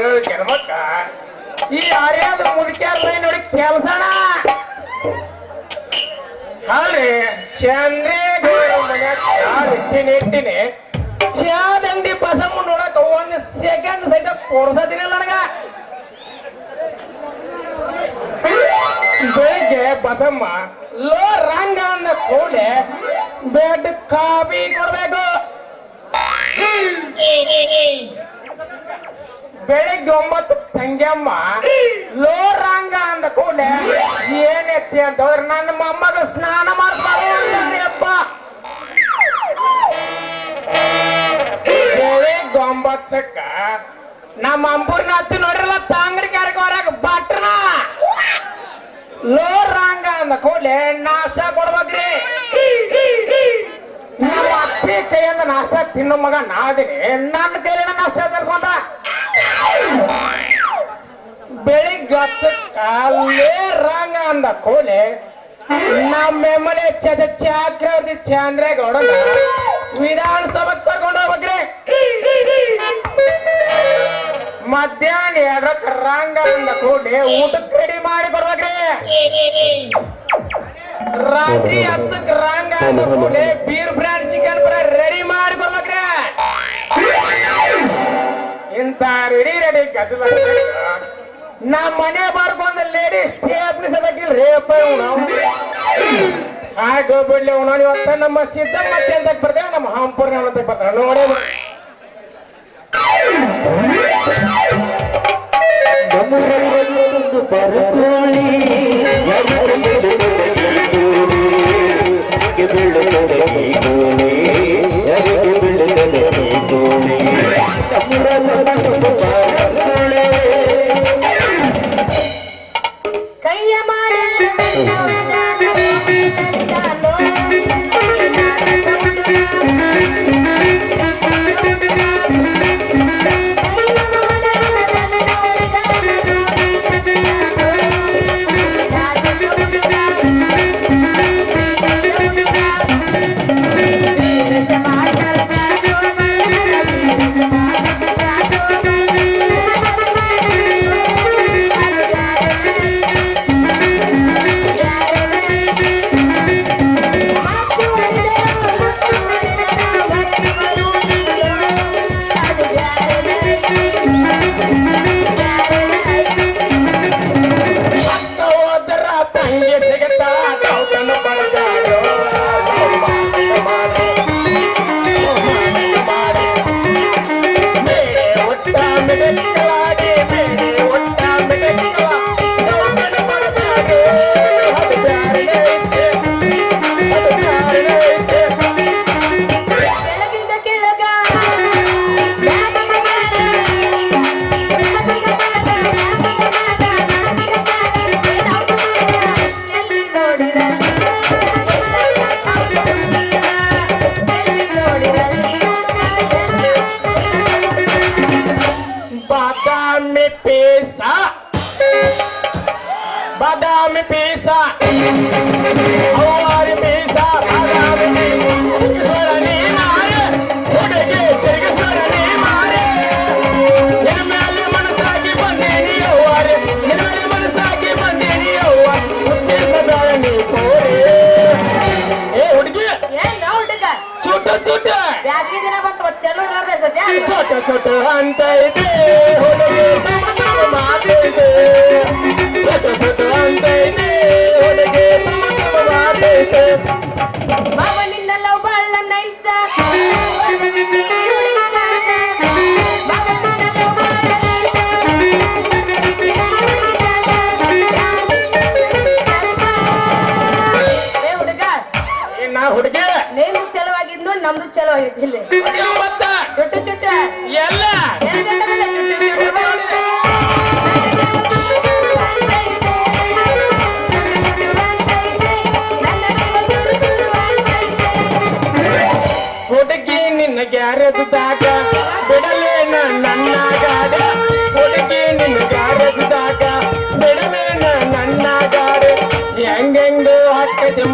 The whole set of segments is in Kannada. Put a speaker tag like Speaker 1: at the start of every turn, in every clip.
Speaker 1: ಏಳು ಜನ್ಮಕ್ಕ ಈ ಅರಿಯಾದ ಮುದುಕ್ಯಾರ ನೋಡಿ ಕೆಲ್ಸಣ ಅಲ್ರಿ ಚಂದ್ರೇ ಇಟ್ಟಿನಿ ಇಟ್ಟಿನಿ. ಚಾದಂಡಿ ಬಸಮ್ಮ ನೋಡಕ್ ಒಂದ್ ಸೆಕೆಂಡ್ ಸಹಿತ ತೋರ್ಸದಿನಿಲ್ಲ ನನಗ. ಬೆಳಿಗ್ಗೆ ಬಸಮ್ಮ, ಲೋ ರಂಗ ಅಂದ ಕೂಡಲೇ ಬೆಡ್ ಕಾಫಿ ಕೊಡ್ಬೇಕು. ಬೆಳಿಗ್ಗೆ ಒಂಬತ್ತು ತಂಗ್ಯಮ್ಮ ಲೋ ರಂಗ ಅಂದ ಕೂಡಲೇ ಏನೈತಿ ಅಂತ ಹೋದ್ರೆ ನನ್ನ ಮೊಮ್ಮಗ ಸ್ನಾನ ಮಾಡ್ತಾರೆ ಅಪ್ಪ. ಬೆಳಿಗ್ಗೆ ಒಂಬತ್ತಕ್ಕ ನಮ್ಮ ಅಂಬೂರ್ನ ಹತ್ತಿ ನೋಡಿರಲ್ಲ ತಾಂಗಡಿ ಕೆರೆಗೆ ಹೊರಗ ಬಟ್ರನ ಲೋ ರಂಗ ಅಂದ ಕೂಡಲೇ ನಾಷ್ಟ ಕೊಡ್ಬೇಕ್ರಿ. ನಮ್ಮ ಅಪ್ಪಿ ಕೈಯಿಂದ ನಾಷ್ಟ ತಿನ್ನೋ ಮಗ ನಾದಿನಿ. ನನ್ನ ಕೈಲಿನ ನಾಷ್ಟ ತರ್ಸ್ಕೊಂಡ ಬೆಳಿಗ್ಗೆ ಕಾಲೇ ರಂಗ ಅಂದ ಕೋಲೆ. ನಮ್ಮ ಎಮ್ಮನೆ ಚದ ಚಕ್ರವರ್ತಿ ಚಂದ್ರೇಗೌಡನ ವಿಧಾನಸಭೆಗೆ ಕರ್ಕೊಂಡು ಹೋಗ್ಬೇಕ್ರಿ. ಮಧ್ಯಾಹ್ನ ಎರಡಕ್ಕೆ ರಂಗ ಅಂದ ಕೂಡಲೇ ಊಟಕ್ಕೆ ರೆಡಿ ಮಾಡಿ ಬರ್ಬೇಕ್ರಿ. ರಾತ್ರಿ ಹತ್ತಕ್ಕೆ ರಂಗ ಅಂದ ಕೂಡಲೇ beer brand chicken fry ready ಮಾಡಿ ರೆಡಿ ರೆಡಿ ಗದ್ದಲ ನಮ್ಮ ಮನೆ ಬರ್ಕೊಂಡ್ ಲೇಡಿ ಸ್ಟೇಪ್ನಿ ಸದಕ್ಕಿಲ್ರಿ ಅಪ್ಪ ನಾವು ಹಾಗೆ ಬಿಡ್ಲಿ ಅವನು ಇವತ್ತ ನಮ್ಮ ಸಿದ್ದಮ್ಮ ಅಂತ ಬರ್ತೇವೆ ನಮ್ಮ ಹಂಪೂರ್ಣ ಅಂತ ಬರ್ತಾನೆ ನೋಡಿ
Speaker 2: ನಮ್ಮೂರಲ್ಲೊಂದು ಬರಕೋಳಿ
Speaker 1: बदाम पेसा बदाम पेसा और पेसा
Speaker 3: बदाम पेसा
Speaker 1: ছোট
Speaker 2: আনটাই হলো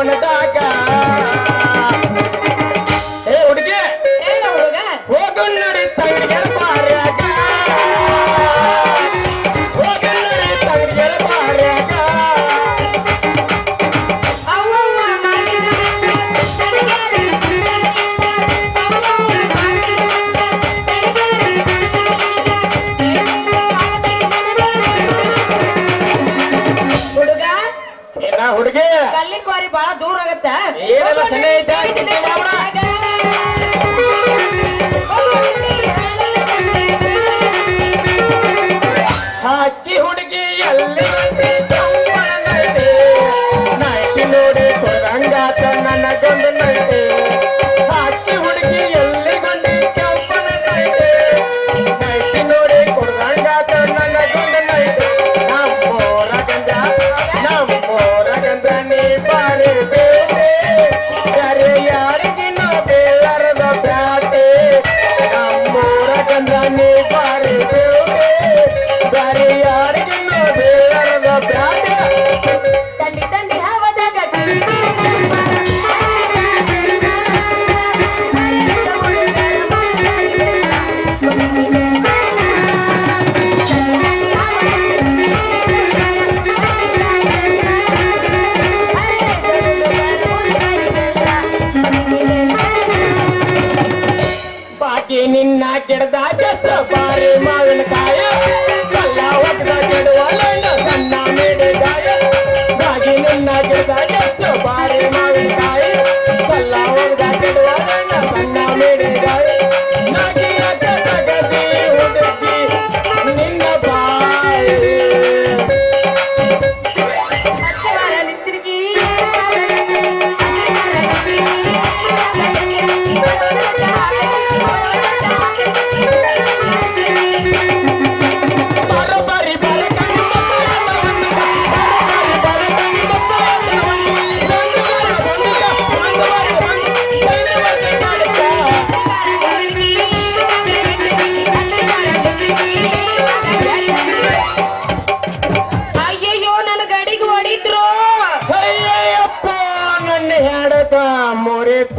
Speaker 2: boleta.
Speaker 1: ಏನೆಲ್ಲ ಸನ್ನೆ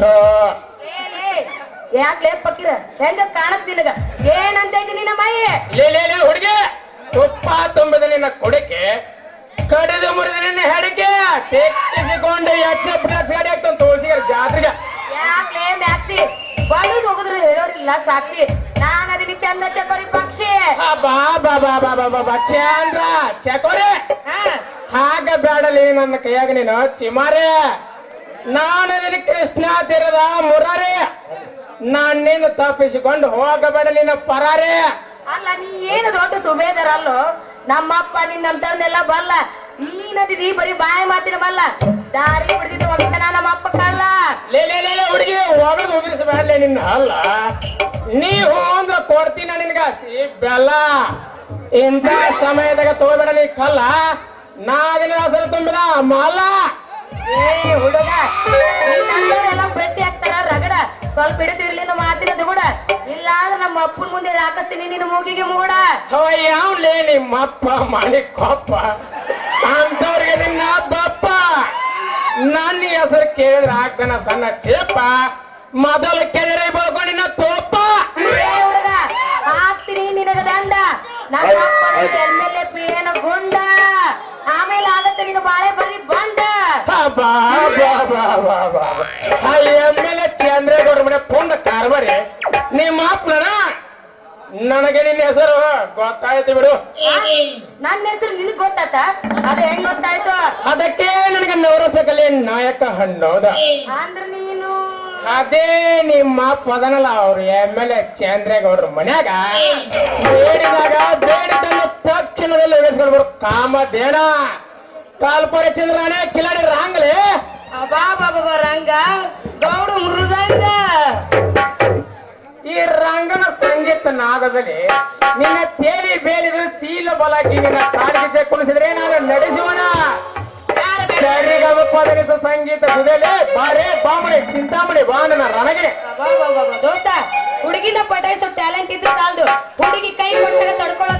Speaker 1: ಮುರಿತು
Speaker 2: ಯಾಕ್ಲೆ ಪಕ್ಕಿರ ಹೆಂಗ ಕಾಣತ್ ನಿನಗ? ಏನಂತ ನಿನ್ನ ಮೈ
Speaker 1: ಲೇ ಲೇ ಲೇ ಹುಡುಗಿ. ತುಪ್ಪ ತುಂಬಿದ ನಿನ್ನ ಕೊಡಕೆ ಕಡಿದು ಮುರಿದ ನಿನ್ನ ಹೆಡಕೆ ತೆಕ್ಕಿಸಿಕೊಂಡು ಎಚ್ಚ ಬಿಟ್ಟ ಗಾಡಿ ಆಗ್ತಾನೆ ತುಳಸಿಗೆ ಜಾತ್ರೆಗೆ.
Speaker 2: ಯಾಕ್ಲೆ ಮ್ಯಾಕ್ಸಿ? ಬಂದು ಹೋಗಿದ್ರು ಹೇಳೋರಿಲ್ಲ ಸಾಕ್ಷಿ. ನಾನು ಅದೀನಿ ಚಂದ ಚಕೋರಿ ಪಕ್ಷಿ.
Speaker 1: ಬಾ ಬಾ ಬಾ ಬಾ ಬಾ ಬಾ ಬಾ ಚಂದ್ರ ಚಕೋರೆ. ಹಾಗ ಬೇಡಲಿ ನನ್ನ ಕೈಯಾಗ ನೀನು ಚಿಮಾರೆ. ನಾನು ನಿನ್ನ ಕೃಷ್ಣ ತೀರದ ಮುರಾರೆ. ನಾನ್ ನಿನ್ನ ತಪ್ಪಿಸಿಕೊಂಡು ಹೋಗಬೇಡ ನಿನ್ನ ಪರಾರೆ.
Speaker 2: ಅಲ್ಲ ನೀ ಏನು ದೊಡ್ಡ ಸುಬೇದರ ಅಲ್ಲೋ ನಮ್ಮಪ್ಪ ನಿನ್ನಂತವನ್ನೆಲ್ಲ ಬಲ್ಲ ನೀನದಿದಿ ಬರೀ ಬಾಯಿ ಮಾತಿನ ಬಲ್ಲ. ದಾರಿ ಬಿಡ್ದಿದ್ದು ಒಗಿತನ ನಮ್ಮ ಅಪ್ಪ ಕಲ್ಲ
Speaker 1: ಲೇ ಲೇ ಲೇ ಹುಡುಗಿ ಒಗದು ಉಗಿರಿಸಬೇಡಲೇ ನಿನ್ನ ಅಲ್ಲ ನೀ ಹೋದ್ರ ಕೊಡ್ತೀನ ನಿನ್ಗ ಬೆಲ್ಲ. ಇಂಥ ಸಮಯದಾಗ ತಗೋಬೇಡ ನೀ ಕಲ್ಲ ನಾಗಿನ ಹೆಸರು ತುಂಬಿದ ಮಲ್ಲ.
Speaker 2: ಏ ಹುಡುಗ ಎಲ್ಲ ಭೇಟಿ ಆಗ್ತಾರ ರಗಡ. ಸ್ವಲ್ಪ ಹಿಡಿತಿರ್ಲಿ ನಮ್ಮ ಮಾತಿನ ದುಗುಡ. ಇಲ್ಲ ಅಂದ್ರೆ ನಮ್ಮ ಅಪ್ಪನ ಮುಂದೆ ಹಾಕಿಸ್ತೀನಿ ನಿನ್ನ ಮೂಗಿಗೆ ಮೂಡ
Speaker 1: ಯಾವ್ಲೇ ನಿಮ್ಮಪ್ಪ ಮಾಣಿಕೊಪ್ಪ ಅಂತವ್ರಿಗೆ ನಿನ್ನ ಬಪ್ಪ ನನ್ನ ಹೆಸರು ಕೇಳಿದ್ರೆ ಆಗ್ತಾನ ಸಣ್ಣ ಚೇಪ. ಮೊದಲು ಬೇಕು ತೋಪ್ಪ ತೋಪ.
Speaker 2: ಹಾಕ್ತೀನಿ ನಿನಗ ದಂಡ. ನಮ್ಮ
Speaker 1: ಬಾ ಬಾ ಬಾ ಬಾ ಬಾ. ಆ ಎಂ ಎಲ್ ಎ ಚಂದ್ರೇಗೌಡ್ರ ಮನೆ ಪುಂಡ ಕಾರ್ಬಾರಿ ನಿಮ್ಮ ಅಪ್ಪನ ನನಗೆ ನಿನ್ನ ಹೆಸರು ಗೊತ್ತಾಯ್ತು ಬಿಡು.
Speaker 2: ನನ್ನ ಹೆಸರು ನಿನಗ್ ಗೊತ್ತಾತ? ಅದು ಹೆಂಗ್ ಗೊತ್ತಾಯ್ತು?
Speaker 1: ಅದಕ್ಕೆ ನನಗೆ ನವರಸಕಲೆ ನಾಯಕ ಹಣ್ಣೋದ
Speaker 2: ಅಂದ್ರ ನೀನು?
Speaker 1: ಅದೇ ನಿಮ್ಮ ಪದನಲ್ಲ ಅವ್ರು ಎಂ ಎಲ್ ಎ ಚಂದ್ರೇಗೌಡ್ರ ಮನ್ಯಾಗ. ಬೇಡಿದಾಗ ಬೇಡಿದ್ದನ್ನು ತಕ್ಷಣದಲ್ಲಿ ಇಳಿಸ್ಕೊಂಡು ಕಾಮಧೇನ ಕಾಲ್ಪರೆ ಚಂದ್ರಾಣೆ ಕಿಲಾಡಿ ರಾಂಗ್ಲೆ?
Speaker 2: ಅಬಾ ಬಾಬಾ ರಂಗ. ಗೌಡ ಮೃದಂಗ.
Speaker 1: ಈ ರಂಗನ ಸಂಗೀತ ನಾದದಲ್ಲಿ ನಿನ್ನ ತೇಲಿ ಬೇಲಿದ ಸೀಲ ಬಲಾಕಿ ನಿನ್ನ ಕಾಡಿಗೆ ಕುಣಿಸಿದ್ರೆ ನಾನು ನಡೆಸುವಣ. ಸರಿಗಮ ಪದನಿಸ ಸಂಗೀತ ಸುದಲೆ ಬಾರೆ ಬಾಮಣಿ ಚಿಂತಾಮಣಿ ಬಾಣನ
Speaker 2: ಬಾಬಾ ದೋಸ್ತ ಹುಡುಗಿನ ಪಟಾಯಿಸೋ ಟ್ಯಾಲೆಂಟ್ ಇದ್ರೆ ಸಾಲದು. ಹುಡುಗಿ ಕೈ ಕೊಟ್ಟಾಗ ತಡ್ಕೊಳ್ಳೋ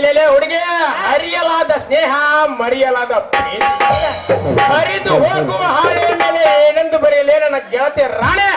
Speaker 1: ಲೇ ಹುಡುಗಿ ಅರಿಯಲಾದ ಸ್ನೇಹ ಮರಿಯಲಾದ ಪ್ರೀತಿ. ಹೋಗುವ ಹಾಳೆ ಮೇಲೆ ಏನೆಂದು ಬರೆಯಲೇ ನನ್ನ ಗೆಳತಿ ರಾಣೆ.